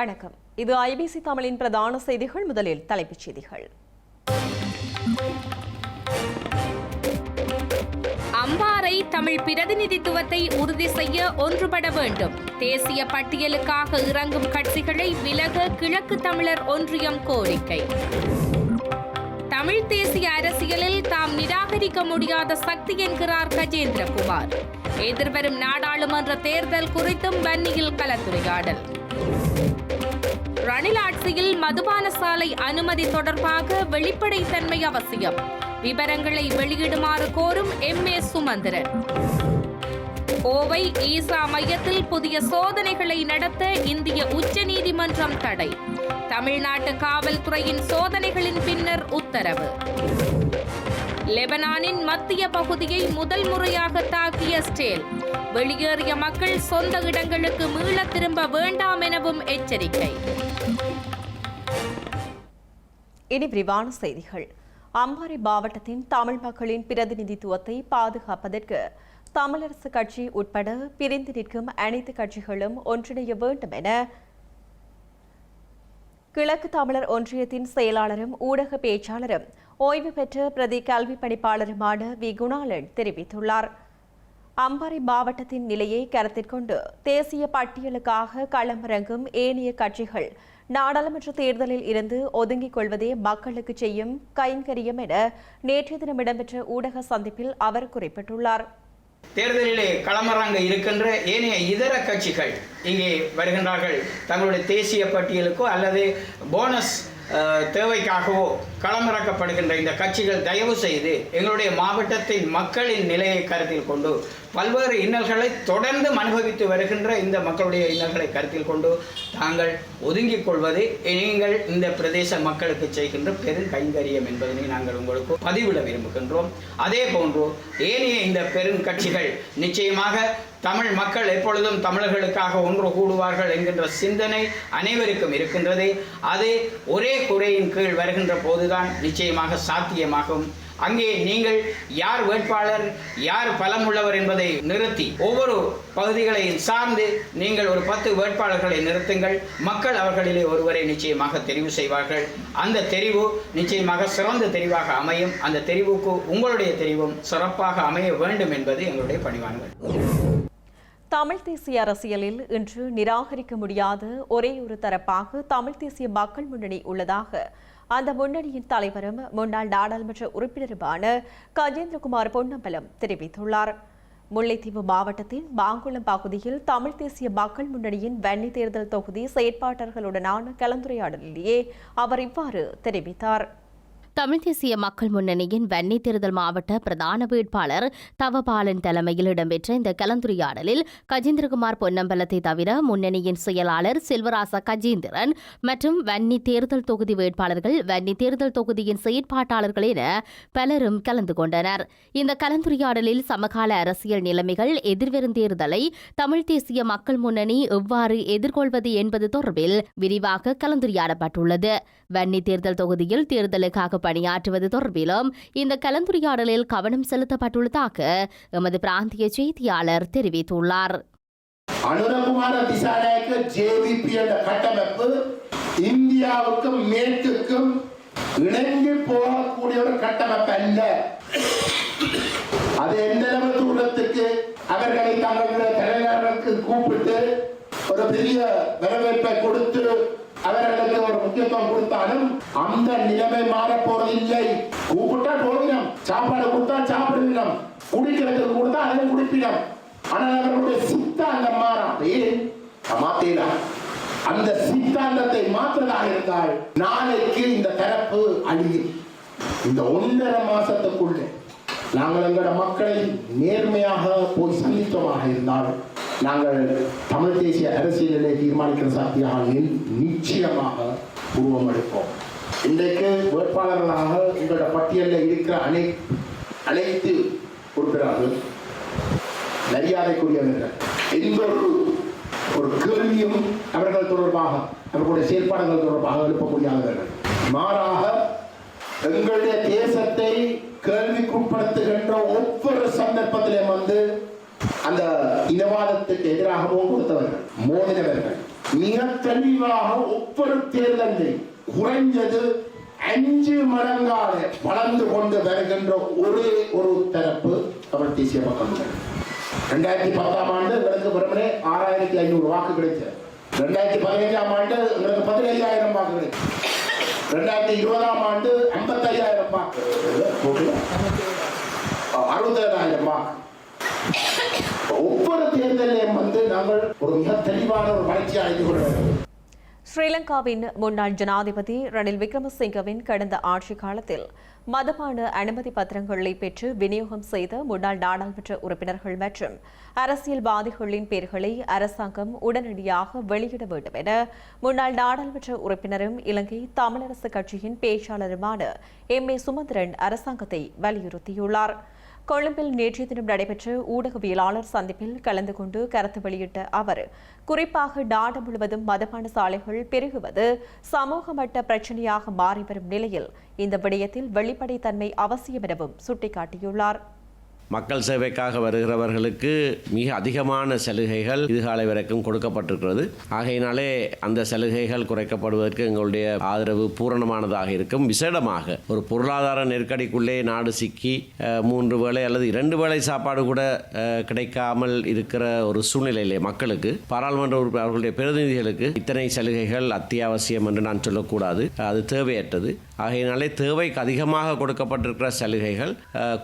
வணக்கம். இது ஐபிசி தமிழின் பிரதான செய்திகள். முதலில் தலைப்புச் செய்திகள். அம்பாறை தமிழ் பிரதிநிதித்துவத்தை உறுதி செய்ய ஒன்றுபட வேண்டும். தேசிய பட்டியலுக்காக இறங்கும் கட்சிகளை விலக கிழக்கு தமிழர் ஒன்றியம் கோரிக்கை. தமிழ் தேசிய அரசியலில் தாம் நிராகரிக்க முடியாத சக்தி என்கிறார் கஜேந்திரகுமார். எதிர்வரும் நாடாளுமன்ற தேர்தல் குறித்தும் வன்னியில் கலந்துரையாடல். ரணில் ஆட்சியில் மதுபான சாலை அனுமதி தொடர்பாக வெளிப்படைத்தன்மை அவசியம். விவரங்களை வெளியிடுமாறு கோரும் எம். ஏ. சுமந்திரன். கோவை ஈசா மையத்தில் புதிய சோதனைகளை நடத்த இந்திய உச்சநீதிமன்றம் தடை. தமிழ்நாட்டு காவல்துறையின் சோதனைகளின் பின்னர் உத்தரவு. லெபனானின் மத்திய பகுதியை முதல் முறையாக தாக்கிய ஸ்டேல். வெளியேறிய மக்கள் சொந்த இடங்களுக்கு மீள திரும்ப வேண்டாம் எனவும் எச்சரிக்கை. இனி விரிவான செய்திகள். அம்பாறை மாவட்டத்தின் தமிழ் மக்களின் பிரதிநிதித்துவத்தை பாதுகாப்பதற்கு தமிழரசு கட்சி உட்பட பிரிந்து நிற்கும் அனைத்து கட்சிகளும் ஒன்றிணைய வேண்டும் என கிழக்கு தமிழர் ஒன்றியத்தின் செயலாளரும் ஊடக பேச்சாளரும் ஓய்வு பெற்ற பிரதி கல்வி பணிப்பாளருமான வி. குணாலன் தெரிவித்துள்ளார். அம்பாறை மாவட்டத்தின் நிலையை கருத்தில் கொண்டு தேசிய பட்டியலுக்காக களமிறங்கும் ஏனைய கட்சிகள் நாடாளுமன்ற தேர்தலில் இருந்து ஒதுங்கிக் கொள்வதே மக்களுக்கு செய்யும் கைங்கரியம் என நேற்றைய தினம் இடம்பெற்ற ஊடக சந்திப்பில் அவர் குறிப்பிட்டுள்ளார். தேர்தலிலே களமறங்க இருக்கின்ற ஏனைய இதர கட்சிகள் இங்கே வருகின்றார்கள். தங்களுடைய தேசிய பட்டியலுக்கோ அல்லது போனஸ் தேவைக்காகவோ களமிறக்கப்படுகின்ற இந்த கட்சிகள் தயவு செய்து எங்களுடைய மாவட்டத்தின் மக்களின் நிலையை கருத்தில் கொண்டு பல்வேறு இன்னல்களை தொடர்ந்து அனுபவித்து வருகின்ற இந்த மக்களுடைய இன்னல்களை கருத்தில் கொண்டு தாங்கள் ஒதுங்கிக் கொள்வது நீங்கள் இந்த பிரதேச மக்களுக்கு செய்கின்ற பெரும் கைங்கரியம் என்பதனை நாங்கள் உங்களுக்கு பதிவிட விரும்புகின்றோம். அதே போன்று ஏனைய இந்த பெரும் கட்சிகள் நிச்சயமாக தமிழ் மக்கள் எப்பொழுதும் தமிழர்களுக்காக ஒன்று கூடுவார்கள் என்கின்ற சிந்தனை அனைவருக்கும் இருக்கின்றது. அது ஒரே குறையின் கீழ் வருகின்ற போதுதான் நிச்சயமாக சாத்தியமாகும். அங்கே நீங்கள் யார் வேட்பாளர் யார் பலமுள்ளவர் என்பதை நிறுத்தி ஒவ்வொரு பகுதிகளையும் சார்ந்து நீங்கள் ஒரு பத்து வேட்பாளர்களை நிறுத்துங்கள். மக்கள் அவர்களிலே ஒருவரை நிச்சயமாக தெரிவு செய்வார்கள். அந்த தெரிவு நிச்சயமாக சிறந்த தெரிவாக அமையும். அந்த தெரிவுக்கு உங்களுடைய தெரிவும் சிறப்பாக அமைய வேண்டும் என்பது எங்களுடைய பணிவான தமிழ் தேசிய அரசியலில் இன்று நிராகரிக்க முடியாத ஒரே ஒரு தரப்பாக தமிழ் தேசிய மக்கள் முன்னணி உள்ளதாக அந்த முன்னணியின் தலைவரும் முன்னாள் நாடாளுமன்ற உறுப்பினருமான கஜேந்திரகுமார் பொன்னம்பலம் தெரிவித்துள்ளார். முல்லைத்தீவு மாவட்டத்தின் மாங்குளம் பகுதியில் தமிழ் தேசிய மக்கள் முன்னணியின் வன்னி தேர்தல் தொகுதி செயற்பாட்டர்களுடனான கலந்துரையாடலிலேயே அவர் இவ்வாறு தெரிவித்தார். தமிழ் தேசிய மக்கள் முன்னணியின் வன்னி தேர்தல் மாவட்ட பிரதான வேட்பாளர் தவபாலன் தலைமையில் இடம்பெற்ற இந்த கலந்துரையாடலில் கஜேந்திரகுமார் பொன்னம்பலத்தை தவிர முன்னணியின் செயலாளர் செல்வராச கஜேந்திரன் மற்றும் வன்னி தேர்தல் தொகுதி வேட்பாளர்கள் வன்னி தேர்தல் தொகுதியின் செயற்பாட்டாளர்கள் என பலரும் கலந்து கொண்டனர். இந்த கலந்துரையாடலில் சமகால அரசியல் நிலைமைகள் எதிர்வரும் தேர்தலை தமிழ் தேசிய மக்கள் முன்னணி எவ்வாறு எதிர்கொள்வது என்பது தொடர்பில் விரிவாக கலந்துரையாடப்பட்டுள்ளது. வன்னி தேர்தல் தொகுதியில் தேர்தலுக்காக பணியாற்றுவது தொடர்பிலும் இந்த கலந்துரையாடலில் கவனம் செலுத்தப்பட்டுள்ளதாக எமது பிராந்திய செய்தியாளர் தெரிவித்துள்ளார். அனுரகுமார திசாநாயக்க ஜேவிபி என்ற கட்டமைப்பு இந்தியாவுக்கும் மேற்குக்கும் இணங்கி போகக்கூடிய ஒரு கட்டமைப்பு அல்ல. அது எந்த அளவு தூரத்துக்கு அவர்களை தங்களுடைய தலைவர்களுக்கு கூப்பிட்டு ஒரு பெரிய வரவேற்பை கொடுத்து அவர்களுக்கு ஒரு முக்கியத்துவம் கொடுத்தாலும் அந்த நிலைமை மாற போவதில்லை கூப்பிட்டா போகணும் சாப்பாடு கொடுத்தா சாப்பிடுவினம் குடிக்கிறதுக்கு கொடுத்தா அதை குடிப்பினம் ஆனால் அவர்களுடைய சித்தாந்தம் மாறாது மாத்தேடா அந்த சித்தாந்தத்தை மாற்றதாக இருந்தால் நாளைக்கு இந்த தரப்பு அழியும். இந்த ஒன்றரை மாசத்துக்குள்ளே நாங்கள் எங்களோட மக்களை நேர்மையாக போய் சந்தித்தோமாக இருந்தாலும் நாங்கள் தமிழ் தேசிய அரசியலிலே தீர்மானிக்கிற சக்தியாக நிச்சயமாக உருவம் எடுப்போம். இன்றைக்கு வேட்பாளர்களாக எங்களோட பட்டியலில் இருக்கிற அனை அனைத்து உறுப்பினர்கள் மரியாதைக்குரியவர்கள். எந்த ஒரு ஒரு கேள்வியும் அவர்கள் தொடர்பாக அவர்களுடைய செயல்பாடுகள் தொடர்பாக எழுப்ப முடியாதவர்கள் மாறாக எங்களுடைய தேசத்தை கேள்விக்குட்படுத்துகின்ற ஒவ்வொரு சந்தர்ப்பத்திலும் வந்து அந்த இனவாதத்துக்கு எதிராகவும் கொடுத்தவர்கள் மோதினவர்கள். மிக தெளிவாக ஒவ்வொரு தேர்தலில் குறைஞ்சது அஞ்சு மடங்காக வளர்ந்து கொண்டு வருகின்ற ஒரே ஒரு தரப்பு தமிழ் தேசிய மக்கள் முன்னணி ரெண்டாயிரத்தி பத்தாம் ஆண்டு எங்களுக்கு வெறுமனே ஆறாயிரத்தி ஐநூறு வாக்கு கிடைச்சது ரெண்டாயிரத்தி பதினைஞ்சாம் ஆண்டு எங்களுக்கு பதினைஞ்சாயிரம் வாக்கு கிடைச்சது ரெண்டாயிரத்தி இருபதாம் ஆண்டு ஐம்பத்தையாயிரம் வாக்கு. அறுபத்தேழாயிரம் வாக்கு. ஒவ்வொரு தேர்தலையும் வந்து நாங்கள் ஒரு மிக தெளிவான ஒரு வளர்ச்சி அடைந்து கொள்ள வேண்டும். ஸ்ரீலங்காவின் முன்னாள் ஜனாதிபதி ரணில் விக்ரமசிங்கவின் கடந்த ஆட்சி காலத்தில் மதுபான அனுமதி பத்திரங்களை பெற்று விநியோகம் செய்த முன்னாள் நாடாளுமன்ற உறுப்பினர்கள் மற்றும் அரசியல்வாதிகளின் பெயர்களை அரசாங்கம் உடனடியாக வெளியிட வேண்டும் என முன்னாள் நாடாளுமன்ற உறுப்பினரும் இலங்கை தமிழரசு கட்சியின் பேச்சாளருமான எம் ஏ சுமந்திரன் அரசாங்கத்தை வலியுறுத்தியுள்ளார். கொழும்பில் நேற்றைய தினம் நடைபெற்ற ஊடகவியலாளர் சந்திப்பில் கலந்து கொண்டு கருத்து வெளியிட்ட அவர் குறிப்பாக நாடு முழுவதும் மதுபான சாலைகள் பெருகுவது சமூக மட்ட பிரச்சனையாக மாறி வரும் நிலையில் இந்த விடயத்தில் வெளிப்படைத்தன்மை அவசியம் எனவும் சுட்டிக்காட்டியுள்ளார். மக்கள் சேவைக்காக வருகிறவர்களுக்கு மிக அதிகமான சலுகைகள் இதுகாலை வரைக்கும் கொடுக்கப்பட்டிருக்கிறது. ஆகையினாலே அந்த சலுகைகள் குறைக்கப்படுவதற்கு எங்களுடைய ஆதரவு பூரணமானதாக இருக்கும். விசேடமாக ஒரு பொருளாதார நெருக்கடிக்குள்ளே நாடு சிக்கி மூன்று வேளை அல்லது இரண்டு வேளை சாப்பாடு கூட கிடைக்காமல் இருக்கிற ஒரு சூழ்நிலையிலே மக்களுக்கு பாராளுமன்ற உறுப்பினர் அவர்களுடைய பிரதிநிதிகளுக்கு இத்தனை சலுகைகள் அத்தியாவசியம் என்று நான் சொல்லக்கூடாது. அது தேவையற்றது. ஆகையினாலே தேவைக்கு அதிகமாக கொடுக்கப்பட்டிருக்கிற சலுகைகள்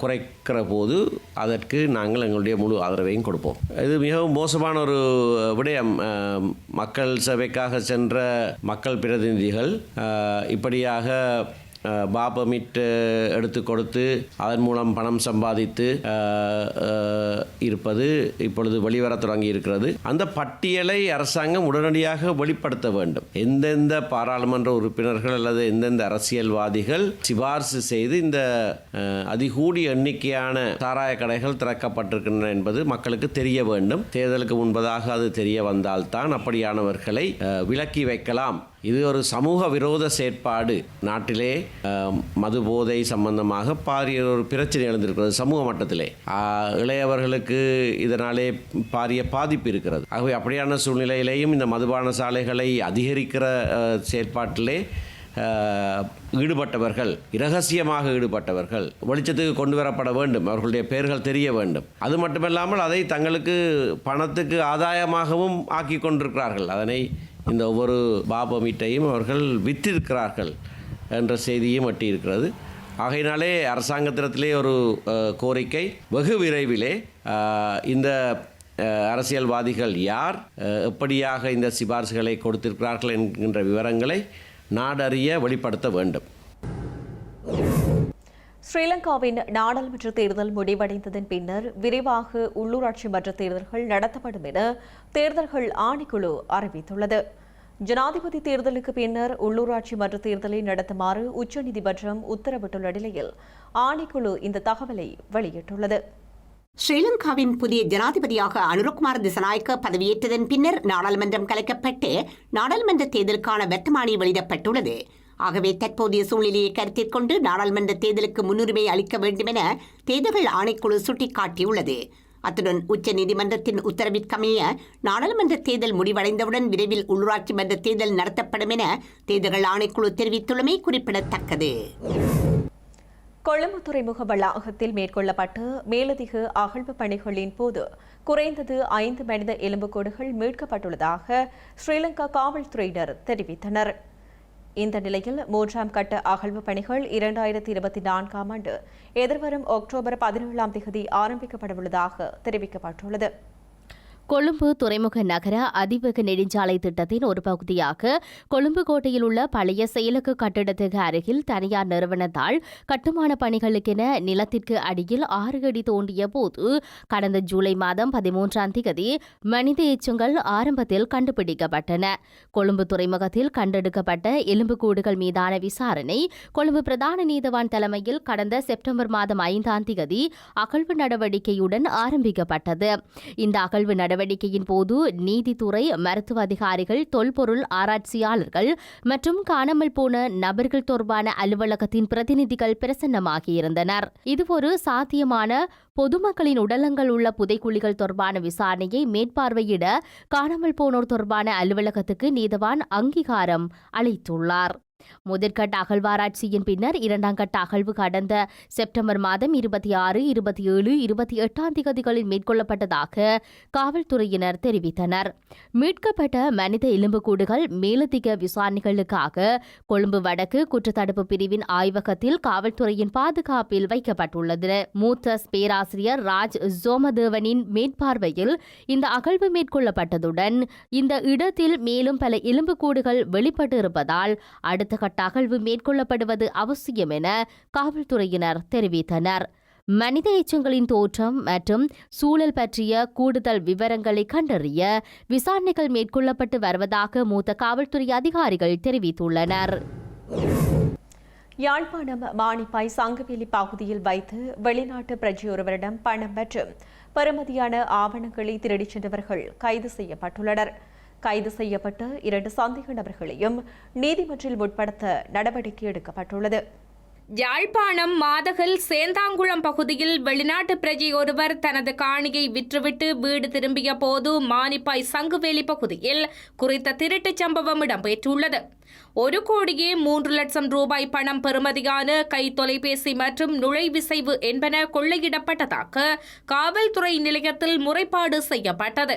குறைக்கிற போது அதற்கு நாங்கள் எங்களுடைய முழு ஆதரவையும் கொடுப்போம். இது மிகவும் மோசமான ஒரு விடயம். மக்கள் சபைக்காக சென்ற மக்கள் பிரதிநிதிகள் இப்படியாக பாபமிட் எடுத்து கொடுத்து அதன் மூலம் பணம் சம்பாதித்து இருப்பது இப்பொழுது வெளிவர தொடங்கி இருக்கிறது. அந்த பட்டியலை அரசாங்கம் உடனடியாக வெளிப்படுத்த வேண்டும். எந்தெந்த பாராளுமன்ற உறுப்பினர்கள் அல்லது எந்தெந்த அரசியல்வாதிகள் சிபார்சு செய்து இந்த அதிகூடி அதிகூடிய எண்ணிக்கையான சாராய கடைகள் திறக்கப்பட்டிருக்கின்றன என்பது மக்களுக்கு தெரிய வேண்டும். தேர்தலுக்கு முன்பதாக அது தெரிய வந்தால்தான் அப்படியானவர்களை விலக்கி வைக்கலாம். இது ஒரு சமூக விரோத செயற்பாடு. நாட்டிலே மது போதை சம்பந்தமாக பாரிய ஒரு பிரச்சனை எழுந்திருக்கிறது சமூக மட்டத்திலே. இளையவர்களுக்கு இதனாலே பாரிய பாதிப்பு இருக்கிறது. ஆகவே அப்படியான சூழ்நிலையிலேயும் இந்த மதுபான சாலைகளை அதிகரிக்கிற செயற்பாட்டிலே ஈடுபட்டவர்கள் இரகசியமாக ஈடுபட்டவர்கள் வெளிச்சத்துக்கு கொண்டு வரப்பட வேண்டும். அவர்களுடைய பெயர்கள் தெரிய வேண்டும். அது மட்டுமல்லாமல் அதை தங்களுக்கு பணத்துக்கு ஆதாயமாகவும் ஆக்கி கொண்டிருக்கிறார்கள். அதனை இந்த ஒவ்வொரு பாபமீட்டையும் அவர்கள் விற்றிருக்கிறார்கள் என்ற செய்தியும் எட்டியிருக்கிறது ஆகையினாலே அரசாங்கத்திடத்திலே ஒரு கோரிக்கை. வெகு விரைவிலே இந்த அரசியல்வாதிகள் யார் எப்படியாக இந்த சிபாரிசுகளை கொடுத்திருக்கிறார்கள் என்கின்ற விவரங்களை நாடறிய வெளிப்படுத்த வேண்டும். ஸ்ரீலங்காவின் நாடாளுமன்ற தேர்தல் முடிவடைந்ததன் பின்னர் விரைவாக உள்ளூராட்சி மன்ற தேர்தல்கள் நடத்தப்படும் என தேர்தல்கள் ஆணைக்குழு அறிவித்துள்ளது. ஜனாதிபதி தேர்தலுக்கு பின்னர் உள்ளூராட்சி மன்ற தேர்தலை நடத்துமாறு உச்சநீதிமன்றம் உத்தரவிட்டுள்ள நிலையில் ஆணைக்குழு இந்த தகவலை வெளியிட்டுள்ளது. ஸ்ரீலங்காவின் புதிய ஜனாதிபதியாக அனுரகுமார் திசநாயக்க பதவியேற்றதன் பின்னர் நாடாளுமன்றம் கலைக்கப்பட்டு நாடாளுமன்ற தேர்தலுக்கான வர்த்தமானி வெளியிடப்பட்டுள்ளது. ஆகவே தற்போதைய சூழ்நிலையை கருத்தில் கொண்டு நாடாளுமன்ற தேர்தலுக்கு முன்னுரிமை அளிக்க வேண்டும் என தேர்தல்கள் ஆணைக்குழு சுட்டிக்காட்டியுள்ளது. அத்துடன் உச்ச நீதிமன்றத்தின் உத்தரவிற்கமைய நாடாளுமன்ற தேர்தல் முடிவடைந்தவுடன் விரைவில் உள்ளூராட்சி மன்ற தேர்தல் நடத்தப்படும் என தேர்தல்கள் ஆணைக்குழு தெரிவித்துள்ளமை குறிப்பிடத்தக்கது. கொழும்பு துறைமுக வளாகத்தில் மேற்கொள்ளப்பட்ட மேலதிக அகழ்வு பணிகளின் போது குறைந்தது ஐந்து மனித எலும்புக்கூடுகள் மீட்கப்பட்டுள்ளதாக ஸ்ரீலங்கா காவல்துறையினர் தெரிவித்தனர். இந்த நிலையில் மூன்றாம் கட்ட அகழ்வு பணிகள் இரண்டாயிரத்தி இருபத்தி நான்காம் ஆண்டு எதிர்வரும் அக்டோபர் பதினேழாம் தேதி ஆரம்பிக்கப்படவுள்ளதாக தெரிவிக்கப்பட்டுள்ளது. கொழும்பு துறைமுக நகர அதிவேக நெடுஞ்சாலை திட்டத்தின் ஒரு பகுதியாக கொழும்பு கோட்டையில் உள்ள பழைய செயலக கட்டிடத்துக்கு அருகில் தனியார் நிறுவனத்தால் கட்டுமான பணிகளுக்கென நிலத்திற்கு அடியில் ஆறு அடி தோண்டிய போது கடந்த ஜூலை மாதம் பதிமூன்றாம் தேதி மனித எச்சங்கள் ஆரம்பத்தில் கண்டுபிடிக்கப்பட்டன. கொழும்பு துறைமுகத்தில் கண்டெடுக்கப்பட்ட எலும்புக்கூடுகள் மீதான விசாரணை கொழும்பு பிரதான நீதவான் தலைமையில் கடந்த செப்டம்பர் மாதம் ஐந்தாம் தேதி அகழ்வு நடவடிக்கையுடன் ஆரம்பிக்கப்பட்டது. இந்த அகழ்வு நடவடிக்கை நடவடிக்கையின் போது நீதித்துறை மருத்துவ அதிகாரிகள் தொல்பொருள் ஆராய்ச்சியாளர்கள் மற்றும் காணாமல் போன நபர்கள் தொடர்பான அலுவலகத்தின் பிரதிநிதிகள் பிரசன்னமாகியிருந்தனர். இது ஒரு சாத்தியமான பொதுமக்களின் உடலங்கள் உள்ள புதைக்குழிகள் தொடர்பான விசாரணையை மேற்பார்வையிட காணாமல் போனோர் தொடர்பான அலுவலகத்துக்கு நீதவான் அங்கீகாரம் அளித்துள்ளார். முதற்கட்ட அகழ்வாராய்ச்சியின் பின்னர் இரண்டாம் கட்ட அகழ்வு கடந்த செப்டம்பர் மாதம் இருபத்தி ஆறு இருபத்தி ஏழு இருபத்தி எட்டாம் திகதிகளில் மேற்கொள்ளப்பட்டதாக காவல்துறையினர் தெரிவித்தனர். மீட்கப்பட்ட மனித எலும்புக்கூடுகள் மேலதிக விசாரணைகளுக்காக கொழும்பு வடக்கு குற்றத்தடுப்பு பிரிவின் ஆய்வகத்தில் காவல்துறையின் பாதுகாப்பில் வைக்கப்பட்டுள்ளது. மூத்த பேராசிரியர் ராஜ் சோமதேவனின் மேற்பார்வையில் இந்த அகழ்வு மேற்கொள்ளப்பட்டதுடன் இந்த இடத்தில் மேலும் பல எலும்புக்கூடுகள் வெளிப்பட்டு இருப்பதால் அடுத்த கட்ட அகழ்வு மேற்கொள்ளப்படுவது அவசியம் என காவல்துறையினர் தெரிவித்தனர். மனித எச்சங்களின் தோற்றம் மற்றும் சூழல் பற்றிய கூடுதல் விவரங்களை கண்டறிய விசாரணைகள் மேற்கொள்ளப்பட்டு வருவதாக மூத்த காவல்துறை அதிகாரிகள் தெரிவித்துள்ளனர். யாழ்ப்பாணம் மாணிப்பாய் சங்கவேலி பகுதியில் வைத்து வெளிநாட்டு பிரஜையொருவரிடம் பணம் மற்றும் பெறுமதியான ஆவணங்களை திருடிச் சென்றவர்கள் கைது செய்யப்பட்டுள்ளனர். கைது செய்யப்பட்ட இரண்டு சந்தேக நபர்களையும் நீதிமன்றில் முற்படுத்த நடவடிக்கை எடுக்கப்பட்டுள்ளது. யாழ்ப்பாணம் மாதகல் சேந்தாங்குளம் பகுதியில் வெளிநாட்டு பிரஜை ஒருவர் தனது காணியை விற்றுவிட்டு வீடு திரும்பிய போது மானிப்பாய் சங்குவேலி பகுதியில் குறித்த திருட்டுச் சம்பவம் இடம்பெற்றுள்ளது. ஒரு கோடியே மூன்று லட்சம் ரூபாய் பணம் பெறுமதியான கை தொலைபேசி மற்றும் நுழைவிசைவு என்பன கொள்ளையிடப்பட்டதாக காவல்துறை நிலையத்தில் முறைப்பாடு செய்யப்பட்டது.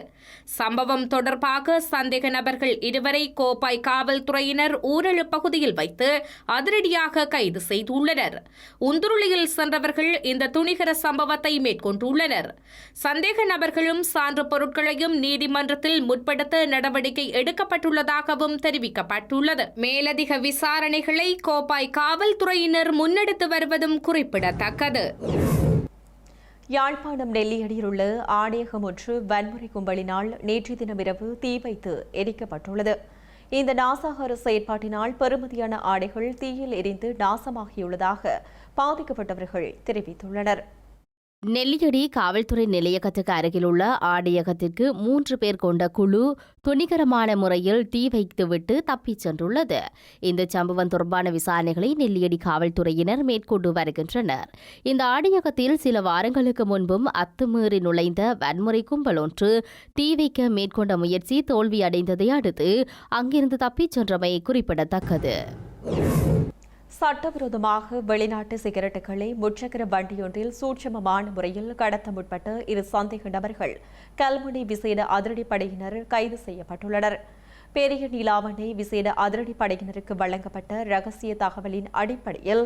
சம்பவம் தொடர்பாக சந்தேக நபர்கள் இருவரை கோப்பாய் காவல்துறையினர் ஊரழு பகுதியில் வைத்து அதிரடியாக கைது செய்துள்ளனர். உந்துருளியில் சென்றவர்கள் இந்த துணிகர சம்பவத்தை மேற்கொண்டுள்ளனர். சந்தேக நபர்களும் சான்று பொருட்களையும் நீதிமன்றத்தில் முற்படுத்த நடவடிக்கை எடுக்கப்பட்டுள்ளதாகவும் தெரிவிக்கப்பட்டுள்ளது. மேலதிக விசாரணைகளை கோப்பாய் காவல்துறையினர் முன்னெடுத்து வருவதும் குறிப்பிடத்தக்கது. யாழ்ப்பாணம் நெல்லியடியில் உள்ள ஆணையகம் ஒன்று வன்முறை கும்பலினால் நேற்று தினமிரவு தீ வைத்து எரிக்கப்பட்டுள்ளது. இந்த நாசாகார செயற்பாட்டினால் பெறுமதியான ஆடைகள் தீயில் எரிந்து நாசமாகியுள்ளதாக பாதிக்கப்பட்டவர்கள் தெரிவித்துள்ளனர். நெல்லியடி காவல்துறை நிலையகத்துக்கு அருகிலுள்ள ஆடியகத்திற்கு மூன்று பேர் கொண்ட குழு துணிகரமான முறையில் தீ வைத்துவிட்டு தப்பிச் சென்றுள்ளது. இந்த சம்பவம் தொடர்பான விசாரணைகளை நெல்லியடி காவல்துறையினர் மேற்கொண்டு வருகின்றனர். இந்த ஆடியகத்தில் சில வாரங்களுக்கு முன்பும் அத்துமீறி நுழைந்த வன்முறை கும்பல் ஒன்று தீ வைக்க மேற்கொண்ட முயற்சி தோல்வியடைந்ததை அடுத்து அங்கிருந்து தப்பிச் சென்றமை குறிப்பிடத்தக்கது. சட்டவிரோதமாக வெளிநாட்டு சிகரெட்டுகளை முச்சக்கர வண்டியொன்றில் சூட்சமமான முறையில் கடத்த முற்பட்ட இரு சந்தேக நபர்கள் கல்முனை விசேட அதிரடிப்படையினர் கைது செய்யப்பட்டுள்ளனர். பெரிய நீலாவணை விசேட அதிரடிப்படையினருக்கு வழங்கப்பட்ட ரகசிய தகவலின் அடிப்படையில்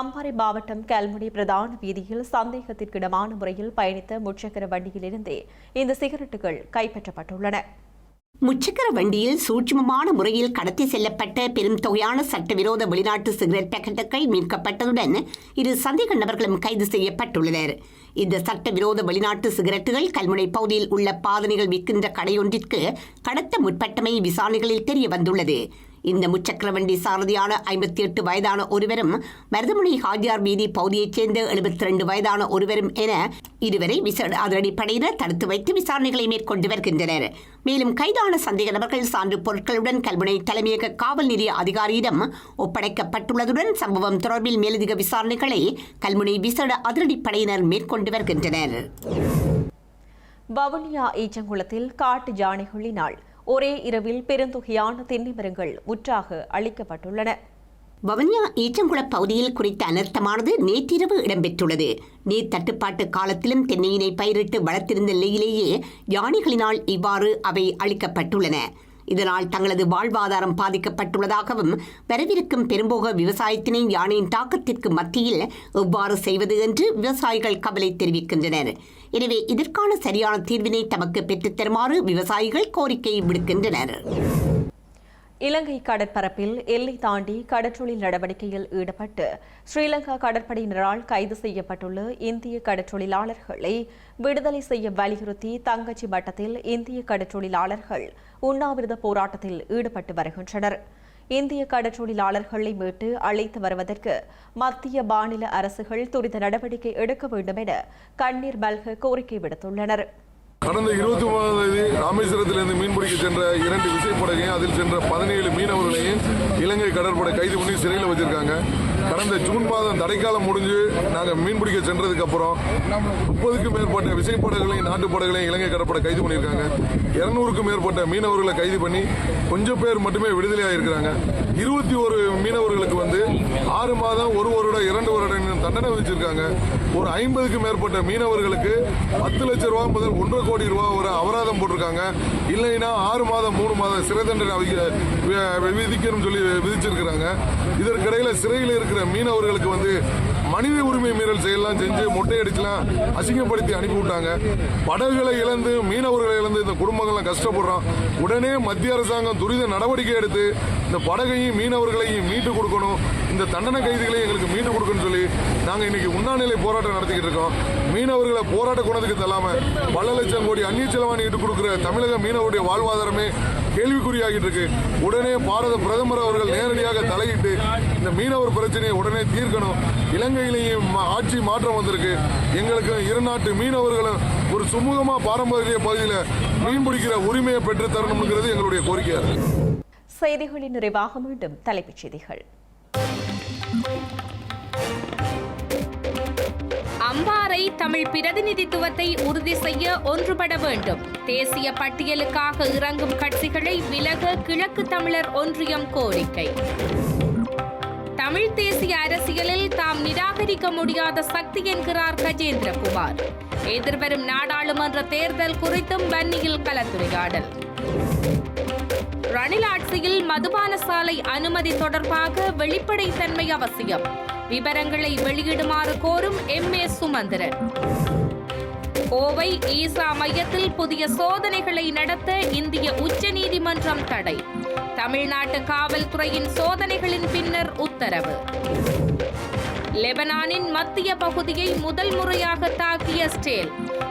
அம்பாறை மாவட்டம் கல்முனை பிரதான வீதியில் சந்தேகத்திற்கிடமான முறையில் பயணித்த முச்சக்கர வண்டியிலிருந்தே இந்த சிகரெட்டுகள் கைப்பற்றப்பட்டுள்ளன. முச்சக்கர வண்டியில் சூட்சுமமான முறையில் கடத்தி செல்லப்பட்ட பெரும் தொகையான சட்டவிரோத வெளிநாட்டு சிகரெட் பாக்கெட்டுகள் மீட்கப்பட்டதுடன் இரு சந்தேக நபர்களும் கைது செய்யப்பட்டுள்ளனர். இந்த சட்டவிரோத வெளிநாட்டு சிகரெட்டுகள் கல்முனை பகுதியில் உள்ள பாதனைகள் விற்கின்ற கடையொன்றிற்கு கடத்த முற்பட்டமை விசாரணைகளில் தெரிய வந்துள்ளது இந்த முச்சக்கர வண்டி சாரதியான ஐம்பத்தி எட்டு வயதான ஒருவரும் மருதமுனை ஹாஜியார் வீதி பகுதியைச் சேர்ந்த எழுபத்தி ரெண்டு வயதான ஒருவரும் என இருவரை விசேட அதிரடிப்படையினர் தடுத்து வைத்து விசாரணைகளை மேற்கொண்டு வருகின்றனர். மேலும் கைதான சந்தேக நபர்கள் சான்று பொருட்களுடன் கல்முனை தலைமையக காவல் நிலைய அதிகாரியிடம் ஒப்படைக்கப்பட்டுள்ளதுடன் சம்பவம் தொடர்பில் மேலதிக விசாரணைகளை கல்முனை விசேட அதிரடிப்படையினர் மேற்கொண்டு வருகின்றனர். வவுனியா ஈச்சங்குளத்தில் காட்டு யானைகளினால் ஒரே இரவில் பெருந்தொகையான தென்னை மரங்கள் முற்றாக அழிக்கப்பட்டுள்ளன. வவனியா ஈச்சங்குள பகுதியில் குறித்த அனர்த்தமானது நேற்றிரவு இடம்பெற்றுள்ளது. நீர் தட்டுப்பாட்டு காலத்திலும் தென்னையினை பயிரிட்டு வளர்த்திருந்த நிலையிலேயே யானைகளினால் இவ்வாறு அவை அளிக்கப்பட்டுள்ளன இதனால் தங்களது வாழ்வாதாரம் பாதிக்கப்பட்டுள்ளதாகவும் வரவிருக்கும் பெரும்போக விவசாயத்தினை யானையின் தாக்கத்திற்கு மத்தியில் எவ்வாறு செய்வது என்று விவசாயிகள் கவலை தெரிவிக்கின்றனர். எனவே இதற்கான சரியான தீர்வினை தமக்கு பெற்றுத்தருமாறு விவசாயிகள் கோரிக்கை விடுக்கின்றனர். இலங்கை கடற்பரப்பில் எல்லை தாண்டி கடற்றொழில் நடவடிக்கையில் ஈடுபட்டு ஸ்ரீலங்கா கடற்படையினரால் கைது செய்யப்பட்டுள்ள இந்திய கடற்றொழிலாளர்களை விடுதலை செய்ய வலியுறுத்தி தங்கச்சி மட்டத்தில் இந்திய கடற்றொழிலாளர்கள் உண்ணாவிரத போராட்டத்தில் ஈடுபட்டு வருகின்றனர். இந்திய கடற்றொழிலாளர்களை மீட்டு அழைத்து வருவதற்கு மத்திய மாநில அரசுகள் துரித நடவடிக்கை எடுக்க வேண்டும் என கண்ணீர் மல்க கோரிக்கை விடுத்துள்ளனர். கடந்த இருபத்தி ஒன்பதாம் தேதி ராமேஸ்வரத்திலிருந்து மீன்பிடிக்க சென்ற இரண்டு விசைப்படகையும் அதில் சென்ற பதினேழு மீனவர்களையும் இலங்கை கடற்படை கைது பண்ணி சிறையில் வச்சிருக்காங்க கடந்த ஜூன் மாதம் தடைக்காலம் முடிஞ்சு நாங்கள் மீன்பிடிக்க சென்றதுக்கு அப்புறம் முப்பதுக்கும் மேற்பட்ட விசைப்படகுகளையும் நாட்டு படகுகளையும் இலங்கை கடற்படை கைது பண்ணியிருக்காங்க. இருநூறுக்கும் மேற்பட்ட மீனவர்களை கைது பண்ணி கொஞ்சம் பேர் மட்டுமே விடுதலையாக இருக்கிறாங்க. இருபத்தி ஒரு மீனவர்களுக்கு வந்து ஆறு மாதம் ஒரு வருடம் இரண்டு வருடம் தண்டனை விதிச்சிருக்காங்க. ஒரு ஐம்பதுக்கு மேற்பட்ட மீனவர்களுக்கு பத்து லட்சம் ரூபா முதல் ஒன்றரை கோடி ரூபாய் ஒரு அபராதம் போட்டிருக்காங்க. இல்லைன்னா ஆறு மாதம் மூணு மாதம் சிறை தண்டனை விதிக்கணும்னு சொல்லி விதிச்சிருக்கிறாங்க. இதற்கிடையில் சிறையில் இருக்கிற மீனவர்களுக்கு வந்து மனித உரிமை மீறல் செயலாம் செஞ்சு மொட்டையடிச்சுலாம் அசிங்கப்படுத்தி அனுப்பி விட்டாங்க படகுகளை இழந்து மீனவர்களை இழந்து இந்த குடும்பங்கள்லாம் கஷ்டப்படுறோம் உடனே மத்திய அரசாங்கம் துரித நடவடிக்கை எடுத்து இந்த படகையும் மீனவர்களையும் மீட்டு கொடுக்கணும். இந்த தண்டனை கைதிகளையும் எங்களுக்கு மீட்டு கொடுக்கணும்னு சொல்லி நாங்கள் இன்னைக்கு உண்ணாநிலை போராட்டம் நடத்திக்கிட்டு இருக்கோம். மீனவர்களை போராட்ட குணத்துக்கு தள்ளாம பல லட்சம் கோடி அந்நிய செலவாணிட்டு கொடுக்குற தமிழக மீனவருடைய வாழ்வாதாரமே கேள்விக்குறியாகிட்டு இருக்கு. உடனே பாரத பிரதமர் அவர்கள் நேரடியாக தலையிட்டு இந்த மீனவர் பிரச்சனையை உடனே தீர்க்கணும். இலங்கையிலேயும் மா- ஆட்சி மாற்றம் வந்திருக்கு. எங்களுக்கு இரு நாட்டு மீனவர்களும் ஒரு சுமூகமாக பாரம்பரிய பகுதியில் மீன் பிடிக்கிற உரிமையை பெற்று தரணுங்கிறது எங்களுடைய கோரிக்கையாக இருக்கு. செய்திகளின் நிறைவாக மீண்டும் தலைப்புச் செய்திகள். அம்பாறை தமிழ் பிரதிநிதித்துவத்தை உறுதி செய்ய ஒன்றுபட வேண்டும். தேசிய பட்டியலுக்காக இறங்கும் கட்சிகளை விலக கிழக்கு தமிழர் ஒன்றியம் கோரிக்கை. தமிழ் தேசிய அரசியலில் தாம் நிராகரிக்க முடியாத சக்தி என்கிறார் கஜேந்திரகுமார். எதிர்வரும் நாடாளுமன்ற தேர்தல் குறித்தும் வன்னியில் கலந்துரையாடல். ரணில் ஆட்சியில் மதுபான சாலை அனுமதி தொடர்பாக வெளிப்படைத்தன்மை அவசியம். விவரங்களை வெளியிடுமாறு கோரும் எம். ஏ. சுமந்திரன். கோவை ஈசா மையத்தில் புதிய சோதனைகளை நடத்த இந்திய உச்சநீதிமன்றம் தடை. தமிழ்நாட்டு காவல்துறையின் சோதனைகளின் பின்னர் உத்தரவு. லெபனானின் மத்திய பகுதியை முதல் முறையாக தாக்கிய ஸ்டேல்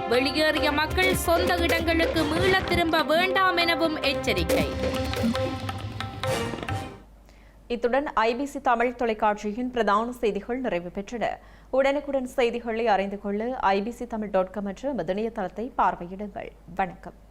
வெளியேறிய மக்கள் சொந்த இடங்களுக்கு மீள திரும்ப வேண்டாம் எனவும் எச்சரிக்கை. இத்துடன் ஐபிசி தமிழ் தொலைக்காட்சியின் பிரதான செய்திகள் நிறைவு பெற்றன. உடனுக்குடன் செய்திகளை அறிந்து கொள்ள ஐபிசி தமிழ் டாட் காம் என்ற மதனிய தளத்தை பார்வையிடுங்கள். வணக்கம்.